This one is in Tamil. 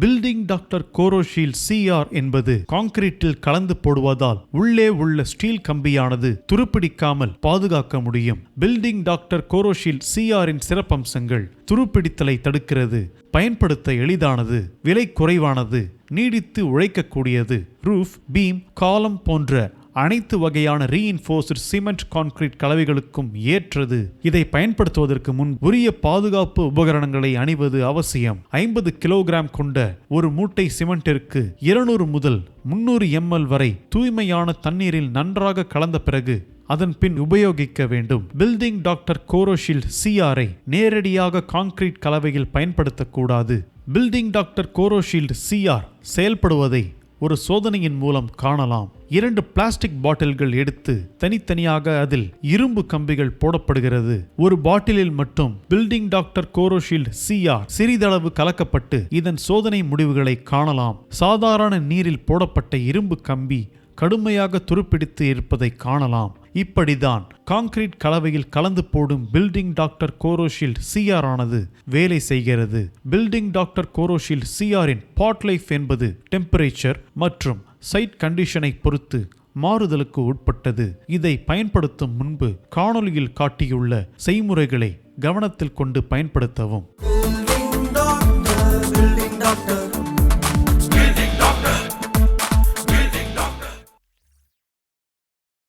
பில்டிங் டாக்டர் கோரோஷீல் சிஆர் என்பது கான்கிரீட்டில் கலந்து போடுவதால் உள்ளே உள்ள ஸ்டீல் கம்பியானது துருப்பிடிக்காமல் பாதுகாக்க முடியும். பில்டிங் டாக்டர் கோரோஷீல் சிஆரின் சிறப்பம்சங்கள் துருப்பிடித்தலை தடுக்கிறது பயன்படுத்த எளிதானது விலை குறைவானது நீடித்து உழைக்கக்கூடியது ரூஃப் பீம் காலம் போன்ற அனைத்து வகையான ரீஇன்ஃபோர்ஸ்டு சிமெண்ட் கான்கிரீட் கலவைகளுக்கும் ஏற்றது. இதை பயன்படுத்துவதற்கு முன் உரிய பாதுகாப்பு உபகரணங்களை அணிவது அவசியம். ஐம்பது கிலோகிராம் கொண்ட ஒரு மூட்டை சிமெண்டிற்கு இருநூறு முதல் முன்னூறு எம்எல் வரை தூய்மையான தண்ணீரில் நன்றாக கலந்த பிறகு அதன் பின் உபயோகிக்க வேண்டும். பில்டிங் டாக்டர் கோரோஷில் சிஆரை நேரடியாக கான்கிரீட் கலவையில் பயன்படுத்தக்கூடாது. பில்டிங் டாக்டர் கோரோஷீல்டு சிஆர் செயல்படுவதை ஒரு சோதனையின் மூலம் காணலாம். இரண்டு பிளாஸ்டிக் பாட்டில்கள் எடுத்து தனித்தனியாக அதில் இரும்பு கம்பிகள் போடப்படுகிறது. ஒரு பாட்டிலில் மட்டும் பில்டிங் டாக்டர் கோரோஷீல்ட் சிஆர் சிறிதளவு கலக்கப்பட்டு இதன் சோதனை முடிவுகளை காணலாம். சாதாரண நீரில் போடப்பட்ட இரும்பு கம்பி கடுமையாக துருப்பிடித்து இருப்பதை காணலாம். இப்படிதான் கான்கிரீட் கலவையில் கலந்து போடும் பில்டிங் டாக்டர் கோரோஷீல்ட் சிஆர் ஆனது வேலை செய்கிறது. பில்டிங் டாக்டர் கோரோஷீல்ட் சிஆரின் பாட் லைஃப் என்பது டெம்பரேச்சர் மற்றும் சைட் கண்டிஷனை பொறுத்து மாறுதலுக்கு உட்பட்டது. இதை பயன்படுத்தும் முன்பு காணொளியில் காட்டியுள்ள செய்முறைகளை கவனத்தில் கொண்டு பயன்படுத்தவும்.